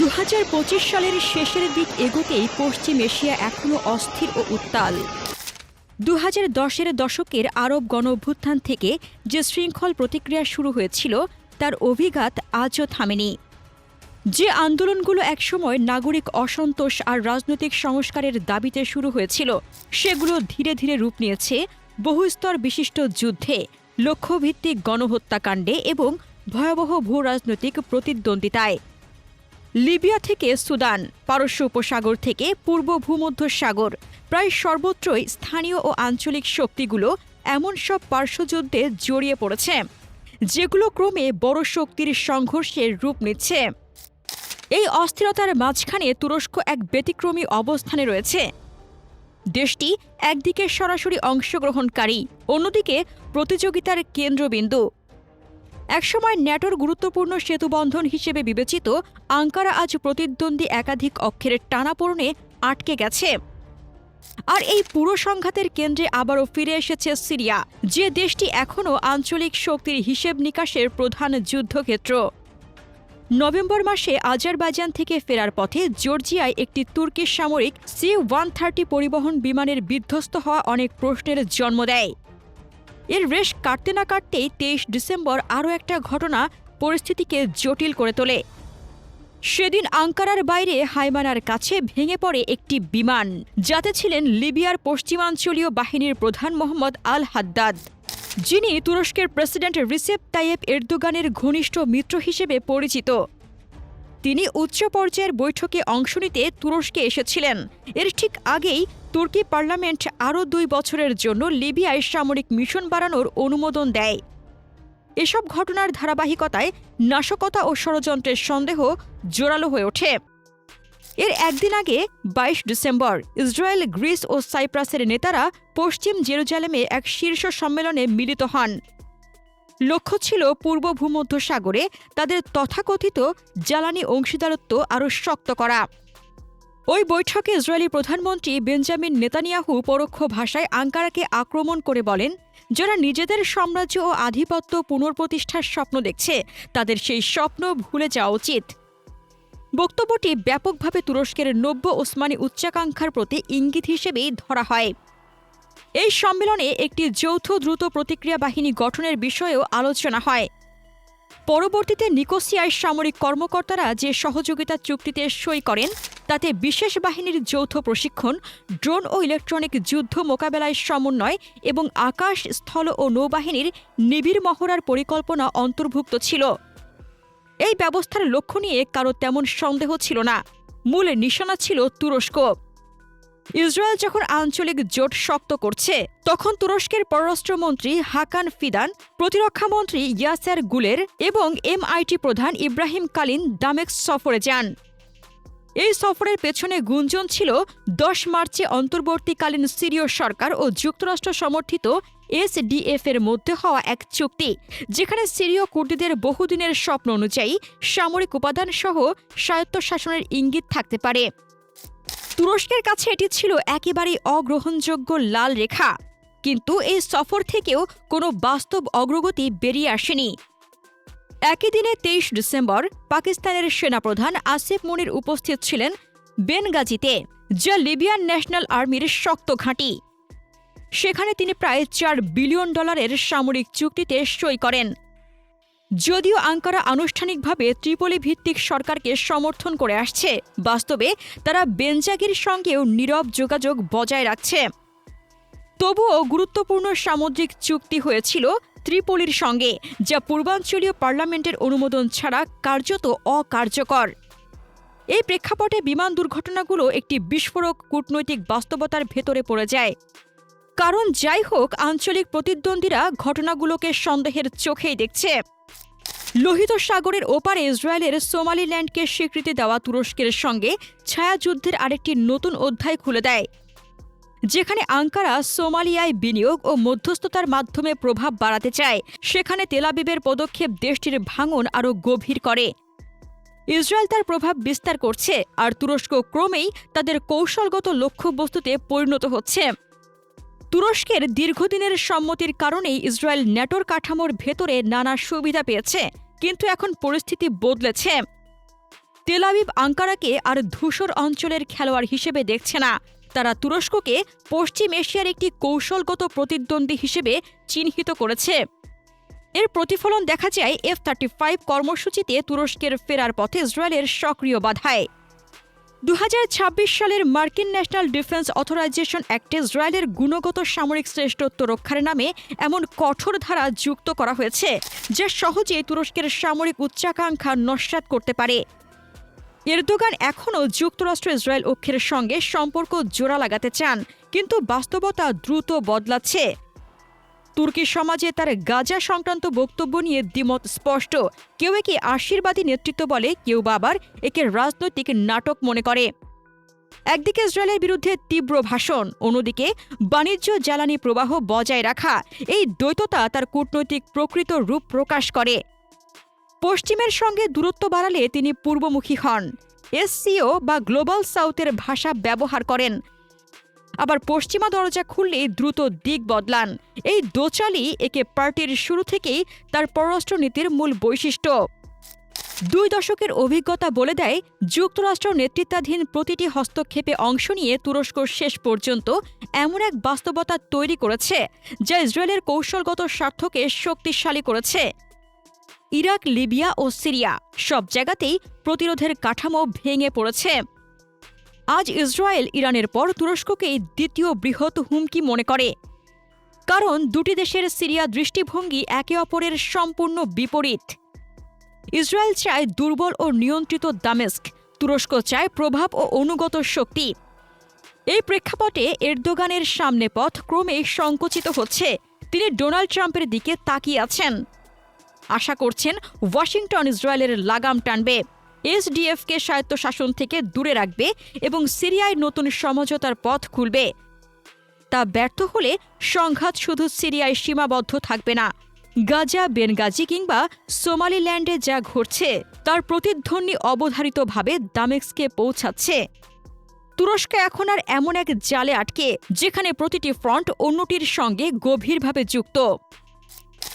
দু হাজার পঁচিশ সালের শেষের দিক এগোতেই পশ্চিম এশিয়া এখনও অস্থির ও উত্তাল। দু হাজার দশের দশকের আরব গণ অভ্যুত্থান থেকে যে শৃঙ্খল প্রতিক্রিয়া শুরু হয়েছিল, তার অভিঘাত আজও থামেনি। যে আন্দোলনগুলো একসময় নাগরিক অসন্তোষ আর রাজনৈতিক সংস্কারের দাবিতে শুরু হয়েছিল, সেগুলো ধীরে ধীরে রূপ নিয়েছে বহুস্তর বিশিষ্ট যুদ্ধে, লক্ষ্যভিত্তিক গণহত্যাকাণ্ডে এবং ভয়াবহ ভূ রাজনৈতিক প্রতিদ্বন্দ্বিতায়। লিবিয়া থেকে সুদান, পারস্য উপসাগর থেকে পূর্ব ভূমধ্য সাগর প্রায় সর্বত্রই স্থানীয় ও আঞ্চলিক শক্তিগুলো এমন সব পার্শ্বযুদ্ধে জড়িয়ে পড়েছে, যেগুলো ক্রমে বড় শক্তির সংঘর্ষের রূপ নিচ্ছে। এই অস্থিরতার মাঝখানে তুরস্ক এক ব্যতিক্রমী অবস্থানে রয়েছে। দেশটি একদিকে সরাসরি অংশগ্রহণকারী, অন্যদিকে প্রতিযোগিতার কেন্দ্রবিন্দু। একসময় ন্যাটোর গুরুত্বপূর্ণ সেতুবন্ধন হিসেবে বিবেচিত আঙ্কারা আজ প্রতিদ্বন্দ্বী একাধিক অক্ষের টানাপোড়নে আটকে গেছে। আর এই পুরো সংঘাতের কেন্দ্রে আবারও ফিরে এসেছে সিরিয়া, যে দেশটি এখনও আঞ্চলিক শক্তির হিসেব নিকাশের প্রধান যুদ্ধক্ষেত্র। নভেম্বর মাসে আজারবাইজান থেকে ফেরার পথে জর্জিয়ায় একটি তুর্কির সামরিক সি ওয়ান থার্টি পরিবহন বিমানের বিধ্বস্ত হওয়া অনেক প্রশ্নের জন্ম দেয়। এর রেশ কাটতে না কাটতেই তেইশ ডিসেম্বর আরও একটা ঘটনা পরিস্থিতিকে জটিল করে তোলে। সেদিন আঙ্কারার বাইরে হাইমানার কাছে ভেঙে পড়ে একটি বিমান। যাতে ছিলেন লিবিয়ার পশ্চিমাঞ্চলীয় বাহিনীর প্রধান মোহাম্মদ আল হাদ্দাদ যিনি তুরস্কের প্রেসিডেন্ট রিসেপ তাইয়েব এরদোগানের ঘনিষ্ঠ মিত্র হিসেবে পরিচিত। তিনি উচ্চ পর্যায়ের বৈঠকে অংশ নিতে তুরস্কে এসেছিলেন। এর ঠিক আগেই তুর্কি পার্লামেন্ট আরও দুই বছরের জন্য লিবিয়ায় সামরিক মিশন বাড়ানোর অনুমোদন দেয়। এসব ঘটনার ধারাবাহিকতায় নাশকতা ও ষড়যন্ত্রের সন্দেহ জোরালো হয়ে ওঠে। এর একদিন আগে বাইশ ডিসেম্বর ইসরায়েল, গ্রিস ও সাইপ্রাসের নেতারা পশ্চিম জেরুজালেমে এক শীর্ষ সম্মেলনে মিলিত হন। লক্ষ্য ছিল পূর্ব ভূমধ্য সাগরে তাদের তথাকথিত জ্বালানি অংশীদারত্ব আরও শক্ত করা। ওই বৈঠকে ইসরায়েলি প্রধানমন্ত্রী বেঞ্জামিন নেতানিয়াহু পরোক্ষ ভাষায় আঙ্কারাকে আক্রমণ করে বলেন, যারা নিজেদের সাম্রাজ্য ও আধিপত্য পুনর্প্রতিষ্ঠার স্বপ্ন দেখছে, তাদের সেই স্বপ্ন ভুলে যাওয়া উচিত। বক্তব্যটি ব্যাপকভাবে তুরস্কের নব্য ওসমানী উচ্চাকাঙ্ক্ষার প্রতি ইঙ্গিত হিসেবেই ধরা হয়। এই সম্মেলনে একটি যৌথ দ্রুত প্রতিক্রিয়া বাহিনী গঠনের বিষয়েও আলোচনা হয়। পরবর্তীতে নিকোসিয়ায় সামরিক কর্মকর্তারা যে সহযোগিতা চুক্তিতে সই করেন, তাতে বিশেষ বাহিনীর যৌথ প্রশিক্ষণ, ড্রোন ও ইলেকট্রনিক যুদ্ধ মোকাবেলায় সমন্বয় এবং আকাশ, স্থল ও নৌবাহিনীর নিবিড় মহড়ার পরিকল্পনা অন্তর্ভুক্ত ছিল। এই ব্যবস্থার লক্ষ্য নিয়ে কারও তেমন সন্দেহ ছিল না। মূল নিশানা ছিল তুরস্ক। ইসরায়েল যখন আঞ্চলিক জোট শক্ত করছে, তখন তুরস্কের পররাষ্ট্রমন্ত্রী হাকান ফিদান প্রতিরক্ষামন্ত্রী ইয়াসের গুলের এবং এমআইটি প্রধান ইব্রাহিম কালিন দামেক সফরে যান। এই সফরের পেছনে গুঞ্জন ছিল দশ মার্চে অন্তর্বর্তীকালীন সিরীয় সরকার ও যুক্তরাষ্ট্র সমর্থিত এসডিএফ এর মধ্যে হওয়া এক চুক্তি, যেখানে সিরীয় কুর্দিদের বহুদিনের স্বপ্ন অনুযায়ী সামরিক উপাদান সহ স্বায়ত্তশাসনের ইঙ্গিত থাকতে পারে। তুরস্কের কাছে এটি ছিল একেবারেই অগ্রহণযোগ্য লাল রেখা। কিন্তু এই সফর থেকেও কোনো বাস্তব অগ্রগতি বেরিয়ে আসেনি। একই দিনে তেইশ ডিসেম্বর পাকিস্তানের সেনাপ্রধান আসিফ মনির উপস্থিত ছিলেন বেনগাজিতে, যা লিবিয়ান ন্যাশনাল আর্মির শক্ত ঘাঁটি। সেখানে তিনি প্রায় চার বিলিয়ন ডলারের সামরিক চুক্তিতে সই করেন। যদিও আঙ্কারা আনুষ্ঠানিকভাবে ত্রিপলি ভিত্তিক সরকারকে সমর্থন করে আসছে, বাস্তবে তারা বেঞ্জাগির সঙ্গেও নীরব যোগাযোগ বজায় রাখছে। তবুও গুরুত্বপূর্ণ সামুদ্রিক চুক্তি হয়েছিল ত্রিপলির সঙ্গে, যা পূর্বাঞ্চলীয় পার্লামেন্টের অনুমোদন ছাড়া কার্যত অকার্যকর। এই প্রেক্ষাপটে বিমান দুর্ঘটনাগুলো একটি বিস্ফোরক কূটনৈতিক বাস্তবতার ভেতরে পড়ে যায়। কারণ যাই হোক, আঞ্চলিক প্রতিদ্বন্দ্বীরা ঘটনাগুলোকে সন্দেহের চোখেই দেখছে। লোহিত সাগরের ওপারে ইসরায়েলের সোমালিল্যান্ডকে স্বীকৃতি দেওয়া তুরস্কের সঙ্গে ছায়াযুদ্ধের আরেকটি নতুন অধ্যায় খুলে দেয়, যেখানে আঙ্কারা সোমালিয়ায় বিনিয়োগ ও মধ্যস্থতার মাধ্যমে প্রভাব বাড়াতে চায়। সেখানে তেলাবিবের পদক্ষেপ দেশটির ভাঙন আরও গভীর করে। ইসরায়েল তার প্রভাব বিস্তার করছে আর তুরস্ক ক্রমেই তাদের কৌশলগত লক্ষ্যবস্তুতে পরিণত হচ্ছে। তুরস্কের দীর্ঘদিনের সম্মতির কারণেই ইসরায়েল ন্যাটোর কাঠামোর ভেতরে নানা সুবিধা পেয়েছে। কিন্তু এখন পরিস্থিতি বদলেছে। তেলাবিব আঙ্কারাকে আর ধূসর অঞ্চলের খেলোয়াড় হিসেবে দেখছে না। তারা তুরস্ককে পশ্চিম এশিয়ার একটি কৌশলগত প্রতিদ্বন্দ্বী হিসেবে চিহ্নিত করেছে। এর প্রতিফলন দেখা যায় এফ থার্টি ফাইভ কর্মসূচিতে তুরস্কের ফেরার পথে ইসরায়েলের সক্রিয় বাধায়। দু হাজার ছাব্বিশ সালের মার্কিন ন্যাশনাল ডিফেন্স অথরাইজেশন অ্যাক্টে ইসরায়েলের গুণগত সামরিক শ্রেষ্ঠত্ব রক্ষার নামে এমন কঠোর ধারা যুক্ত করা হয়েছে, যা সহজেই তুরস্কের সামরিক উচ্চাকাঙ্ক্ষা নস্যাৎ করতে পারে। এরদোগান এখনও যুক্তরাষ্ট্র ইসরায়েল অক্ষের সঙ্গে সম্পর্ক জোড়া লাগাতে চান, কিন্তু বাস্তবতা দ্রুত বদলাচ্ছে। তুর্কি সমাজে তার গাজা সংক্রান্ত বক্তব্য নিয়ে দ্বিমত স্পষ্ট। কেউ একে আশীর্বাদী নেতৃত্ব বলে, কেউ বাবার একে রাজনৈতিক নাটক মনে করে। একদিকে ইসরায়েলের বিরুদ্ধে তীব্র ভাষণ, অন্যদিকে বাণিজ্য জ্বালানি প্রবাহ বজায় রাখা, এই দ্বৈততা তার কূটনৈতিক প্রকৃত রূপ প্রকাশ করে। পশ্চিমের সঙ্গে দূরত্ব বাড়ালে তিনি পূর্বমুখী হন। এসসিও বা গ্লোবাল সাউথের ভাষা ব্যবহার করেন। আবার পশ্চিমা দরজা খুললে দ্রুত দিক বদলান। এই দোচালই একে পার্টির শুরু থেকেই তার পররাষ্ট্রনীতির মূল বৈশিষ্ট্য। দুই দশকের অভিজ্ঞতা বলে দেয়, যুক্তরাষ্ট্র নেতৃত্বাধীন প্রতিটি হস্তক্ষেপে অংশ নিয়ে তুরস্ক শেষ পর্যন্ত এমন এক বাস্তবতা তৈরি করেছে, যা ইসরায়েলের কৌশলগত স্বার্থকে শক্তিশালী করেছে। ইরাক, লিবিয়া ও সিরিয়া সব জায়গাতেই প্রতিরোধের কাঠামো ভেঙে পড়েছে। আজ ইসরায়েল ইরানের পর তুরস্ককেই দ্বিতীয় বৃহৎ হুমকি মনে করে। কারণ দুটি দেশের সিরিয়া দৃষ্টিভঙ্গি একে অপরের সম্পূর্ণ বিপরীত। ইসরায়েল চায় দুর্বল ও নিয়ন্ত্রিত দামেস্ক, তুরস্ক চায় প্রভাব ও অনুগত শক্তি। এই প্রেক্ষাপটে এরদোগানের সামনে পথ ক্রমেই সংকুচিত হচ্ছে। তিনি ডোনাল্ড ট্রাম্পের দিকে তাকিয়ে আছেন। আশা করছেন ওয়াশিংটন ইসরায়েলের লাগাম টানবে। এসডিএফকে স্বায়ত্তশাসন থেকে দূরে রাখবে এবং সিরিয়ায় নতুন সমঝোতার পথ খুলবে। তা ব্যর্থ হলে সংঘাত শুধু সিরিয়ায় সীমাবদ্ধ থাকবে না। গাজা, বেনগাজি কিংবা সোমালিল্যান্ডে যা ঘটছে, তার প্রতিধ্বনি অবধারিতভাবে দামেস্কে পৌঁছাচ্ছে। তুরস্ক এখন আর এমন এক জালে আটকে, যেখানে প্রতিটি ফ্রন্ট অন্যটির সঙ্গে গভীরভাবে যুক্ত।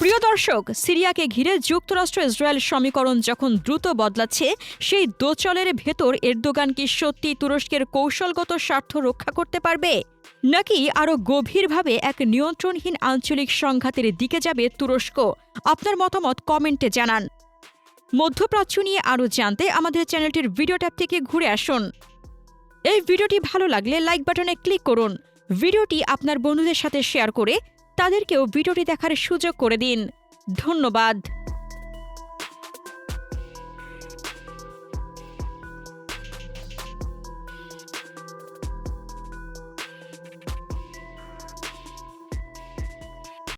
প্রিয় দর্শক, সিরিয়াকে ঘিরে যুক্তরাষ্ট্র ইসরায়েল সমীকরণ যখন দ্রুত বদলাচ্ছে, সেই দোচলের ভেতর এরদোগান কি সত্যি তুরস্কের কৌশলগত স্বার্থ রক্ষা করতে পারবে? নাকি আরও গভীরভাবে এক নিয়ন্ত্রণহীন আঞ্চলিক সংঘাতের দিকে যাবে তুরস্ক? আপনার মতামত কমেন্টে জানান। মধ্যপ্রাচ্য নিয়ে আরও জানতে আমাদের চ্যানেলটির ভিডিও ট্যাব থেকে ঘুরে আসুন। এই ভিডিওটি ভালো লাগলে লাইক বাটনে ক্লিক করুন। ভিডিওটি আপনার বন্ধুদের সাথে শেয়ার করে তাদেরকেও ভিডিওটি দেখার সুযোগ করে দিন। ধন্যবাদ।